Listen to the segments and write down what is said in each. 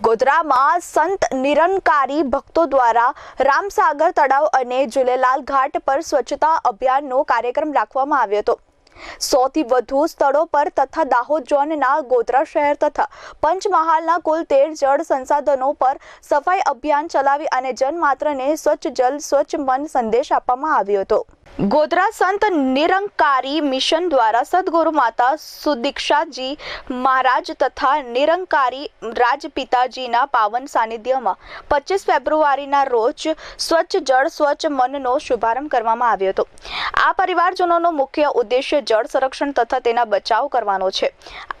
ગોધરામાં સંત નિરંકારી ભક્તો દ્વારા રામસાગર તળાવ અને ઝૂલેલાલ ઘાટ પર સ્વચ્છતા અભિયાનનો કાર્યક્રમ રાખવામાં આવ્યો હતો. સોથી વધુ સ્થળો પર તથા દાહોદ ઝોનના ગોધરા શહેર તથા પંચમહાલના કુલ તેર જળ સંસાધનો પર સફાઈ અભિયાન ચલાવી અને જનમાત્રને સ્વચ્છ જલ, સ્વચ્છ મન સંદેશ આપવામાં આવ્યો હતો. ગોધરા સંત નિરંકારી મિશન દ્વારા સદગુરુ માતા સુદીક્ષાજી મહારાજ તથા નિરંકારી રાજપિતાજીના પાવન સાનિધ્યમાં પચીસ ફેબ્રુઆરીના રોજ સ્વચ્છ જળ, સ્વચ્છ મનનો શુભારંભ કરવામાં આવ્યો હતો. આ પરિવારજનોનો મુખ્ય ઉદ્દેશ્ય જળ સંરક્ષણ તથા તેના બચાવ કરવાનો છે.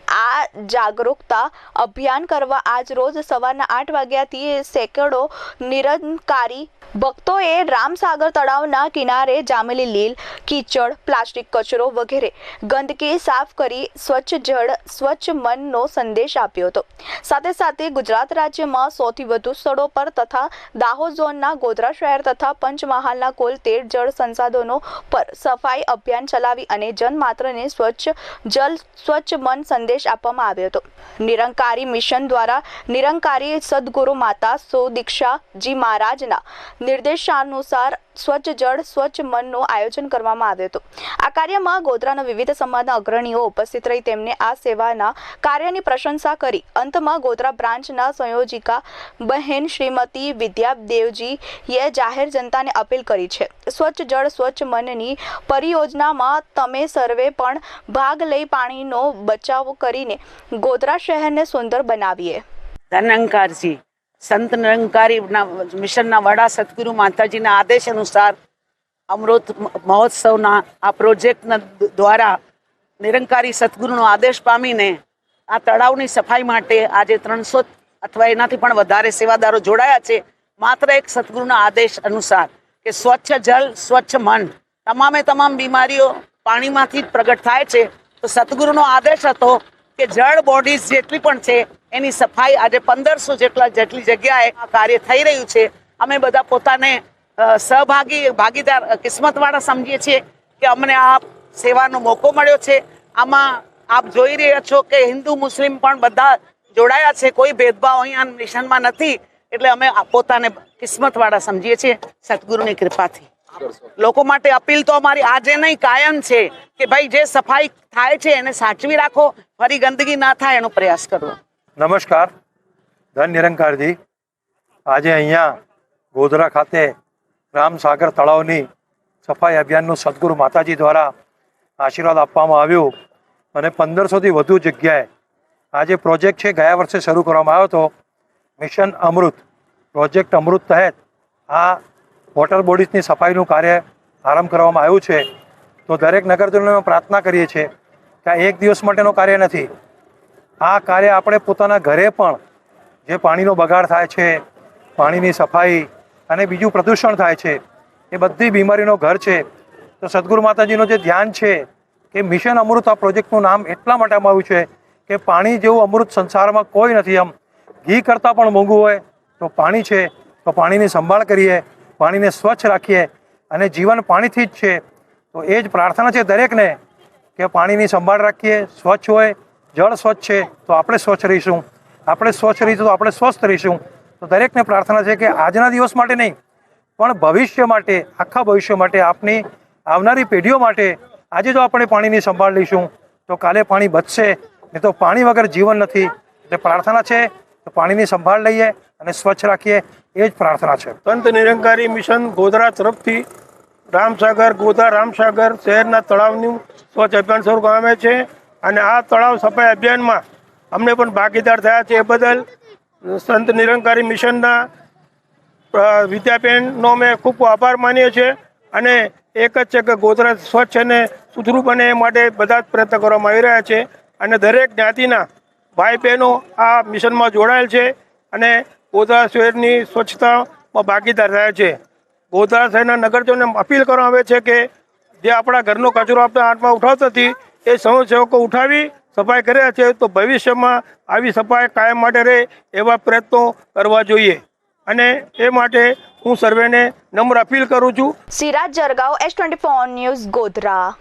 આ જાગરૂકતા અભિયાન કરવા આજ રોજ સવારના આઠ વાગ્યાથી સેંકડો નિરંકારી ભક્તોએ રામસાગર તળાવના કિનારે જામેલી લીલ, કીચડ, પ્લાસ્ટિક કચરો વગેરે ગંદકી સાફ કરી સ્વચ્છ જળ, સ્વચ્છ મનનો સંદેશ આપ્યો હતો. સાથે સાથે ગુજરાત રાજ્યમાં સૌથી વધુ સ્થળો પર તથા દાહોદ ઝોનના ગોધરા શહેર તથા પંચમહાલના કુલ તેર જળ સંસાધનો પર સફાઈ અભિયાન ચલાવી અને જનમાત્રને સ્વચ્છ જલ, સ્વચ્છ મન સંદેશ આપવામાં આવ્યો હતો. નિરંકારી મિશન દ્વારા નિરંકારી સદગુરુ માતા સો દીક્ષાજી મહારાજના નિર્દેશાનુસાર સ્વચ્છ જળ, સ્વચ્છ મનનું આયોજન કરવામાં આવ્યું હતું. આ કાર્યમાં ગોધરાના વિવિધ સમાજના અગ્રણીઓ ઉપસ્થિત રહી તેમને આ સેવાના કાર્યની પ્રશંસા કરી. અંતમાં ગોધરા બ્રાન્ચના સંયોજિકા બહેન શ્રીમતી વિદ્યાદેવજીએ જાહેર જનતાને અપીલ કરી છે. સ્વચ્છ જળ, સ્વચ્છ મનની પરિયોજનામાં તમે સર્વે પણ ભાગ લઈ પાણીનો બચાવ કરીને ગોધરા શહેરને સુંદર બનાવીએ. ધનંકારજી સંત નિરંકારી મિશનના વડા સદગુરુ માતાજીના આદેશ અનુસાર અમૃત મહોત્સવના આ પ્રોજેક્ટના દ્વારા નિરંકારી સદગુરુનો આદેશ પામીને આ તળાવની સફાઈ માટે આજે ત્રણસો અથવા એનાથી પણ વધારે સેવાદારો જોડાયા છે. માત્ર એક સદગુરુના આદેશ અનુસાર કે સ્વચ્છ જલ, સ્વચ્છ મન તમામે તમામ બીમારીઓ પાણીમાંથી જ પ્રગટ થાય છે. તો સદગુરુનો આદેશ હતો કે જળ બોડીઝ જેટલી પણ છે એની સફાઈ આજે પંદરસો જેટલા જેટલી જગ્યાએ આ કાર્ય થઈ રહ્યું છે. અમે બધા પોતાને સહભાગી, ભાગીદાર કિસ્મતવાળા સમજીએ છીએ કે અમને આ સેવાનો મોકો મળ્યો છે. આમાં આપ જોઈ રહ્યા છો કે હિન્દુ, મુસ્લિમ પણ બધા જોડાયા છે. કોઈ ભેદભાવ અહીંયા મિશનમાં નથી. એટલે અમે પોતાને કિસ્મતવાળા સમજીએ છીએ. સદગુરુની કૃપાથી. લોકો માટે અપીલ તો અમારી આજે નહીં, કાયમ છે કે ભાઈ જે સફાઈ થાય છે એને સાચવી રાખો. ફરી ગંદકી ના થાય એનો પ્રયાસ કરવો નમસ્કાર. ધન નિરંકારજી. આજે અહીંયા ગોધરા ખાતે રામસાગર તળાવની સફાઈ અભિયાનનું સદગુરુ માતાજી દ્વારા આશીર્વાદ આપવામાં આવ્યું અને પંદરસોથી વધુ જગ્યાએ આ જે પ્રોજેક્ટ છે, ગયા વર્ષે શરૂ કરવામાં આવ્યો હતો. મિશન અમૃત, પ્રોજેક્ટ અમૃત તહેત આ વોટર બોડીઝની સફાઈનું કાર્ય આરંભ કરવામાં આવ્યું છે. તો દરેક નગરજનોને પ્રાર્થના કરીએ છીએ કે આ એક દિવસ માટેનું કાર્ય નથી આ કાર્ય આપણે પોતાના ઘરે પણ જે પાણીનો બગાડ થાય છે, પાણીની સફાઈ અને બીજું પ્રદૂષણ થાય છે, એ બધી બીમારીનો ઘર છે. તો સદગુરુ માતાજીનું જે ધ્યાન છે કે મિશન અમૃત આ પ્રોજેક્ટનું નામ એટલા માટે આવ્યું છે કે પાણી જેવું અમૃત સંસારમાં કોઈ નથી એમ ઘી કરતાં પણ મોંઘું હોય તો પાણી છે, તો પાણીની સંભાળ કરીએ, પાણીને સ્વચ્છ રાખીએ અને જીવન પાણીથી જ છે. તો એ જ પ્રાર્થના છે દરેકને કે પાણીની સંભાળ રાખીએ, સ્વચ્છ હોય જળ સ્વચ્છ છે, તો આપણે સ્વચ્છ રહીશું. આપણે સ્વચ્છ રહીશું તો આપણે સ્વસ્થ રહીશું. તો દરેકને પ્રાર્થના છે કે આજના દિવસ માટે નહીં, પણ ભવિષ્ય માટે, આખા ભવિષ્ય માટે આપની આવનારી પેઢીઓ માટે આજે જો આપણે પાણીની સંભાળ લઈશું, તો કાલે પાણી બચશે, નહીં તો પાણી વગર જીવન નથી. એટલે પ્રાર્થના છે તો પાણીની સંભાળ લઈએ અને સ્વચ્છ રાખીએ, એ જ પ્રાર્થના છે. સંત નિરંકારી મિશન ગોધરા તરફથી રામસાગર, ગોધરા રામસાગર શહેરના તળાવનું સ્વચ્છ અભિયાન શરૂ કરવામાં છે. અને આ તળાવ સફાઈ અભિયાનમાં અમને પણ ભાગીદાર થયા છે. એ બદલ સંત નિરંકારી મિશનના વિદ્યાબેનનો અમે ખૂબ આભાર માનીએ છીએ અને એક જ છે કે ગોધરા સ્વચ્છ અને સુધરું બને એ માટે બધા જ પ્રયત્ન કરવામાં આવી રહ્યા છે અને દરેક જ્ઞાતિના ભાઈ બહેનો આ મિશનમાં જોડાયેલ છે અને ગોધરા શહેરની સ્વચ્છતામાં ભાગીદાર થયા છે. ગોધરા શહેરના નગરજનોને અપીલ કરવામાં આવે છે કે જે આપણા ઘરનો કચરો આપણે હાથમાં ઉઠાવતો નથી એ સ્વયંસેવકો ઉઠાવી સફાઈ કર્યા છે તો ભવિષ્યમાં આવી સફાઈ કાયમ માટે રહે એવા પ્રયત્નો કરવા જોઈએ. અને એ માટે હું સર્વેને નમ્ર અપીલ કરું છું. Siraj Jargav S twenty News Godhra.